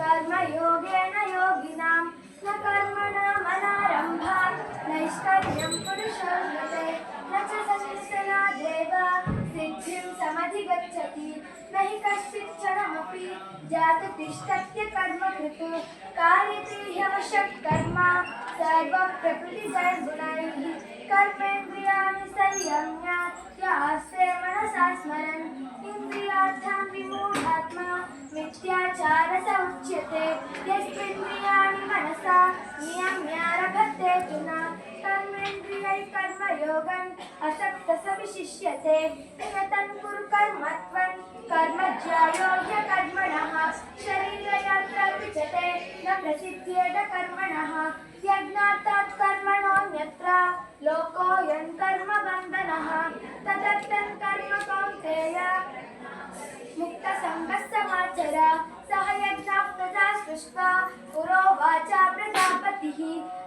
कर्मयोगेन योगिनां, न कर्मणामनारम्भात् नैष्कर्म्यं पुरुषोर्हते न च सशिक्षणादेव सिद्धिं समधिगच्छति, न हि कश्चिच्छणमपि जाततिष्ठत्य कर्म कृत् कार्यते ह्यवशत् कर्म, सर्वं प्रकृतिजैर्गुणैः कर्मेन्द्रियाणि संयम्य य मनसा स्मरन्। मिथ्याचारस उच्यते यस्मिन्द्रियाणि मनसा, नियम्यारभते न कर्मेन्द्रियै कर्मयोगन् असक्तस विशिष्यते नियतं कुरु कर्मत्वं कर्मज्यायो ह्यकर्मणः शरीरयात्रा विचते न प्रसिद्ध्येत कर्मणः। यज्ञार्थात् कर्मणोऽन्यत्र, लोकोऽयं कर्मबन्धनः। तदर्थं कर्म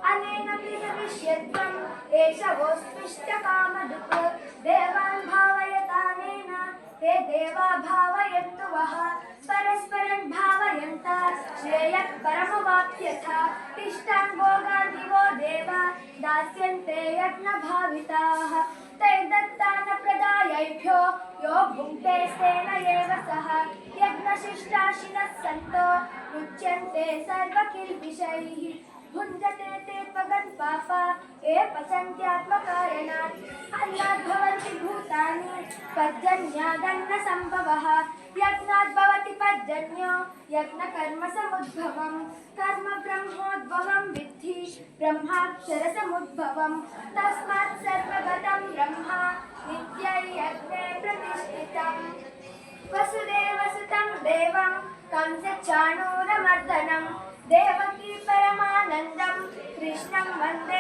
अनेन विभविष्यत्वम् एष वोस्पृष्टकामधुक् देवान् भावयतानेन, ते देवा भावयन्तु वः परस्परं भावयन्त, श्रेयः परमवाप्यथ इष्टान् भोगान् दिवो देवा दास्यन्ते यज्ञभाविताः। तैर्दत्तान यो भुङ्क्ते स्तेन एव सः। यज्ञशिष्टाशिनः सन्तो, मुच्यन्ते सर्वकिल्बिषैः। भुञ्जते ये अन्नात् भवन्ति भूतानि, पर्जन्यादन्नसम्भवः यज्ञात् भवति पर्जन्यो, यज्ञकर्मसमुद्भवम् कर्म ब्रह्मोद्भवं विद्धि, ब्रह्माक्षरसमुद्भवम्, तस्मात् सर्वगतं ब्रह्मा, नित्यै प्रतिष्ठितम्। वसुदेवसुतं देवं, कंसचाणूरमर्दनं, देवकी परमानन्दं, कृष्णं वंदे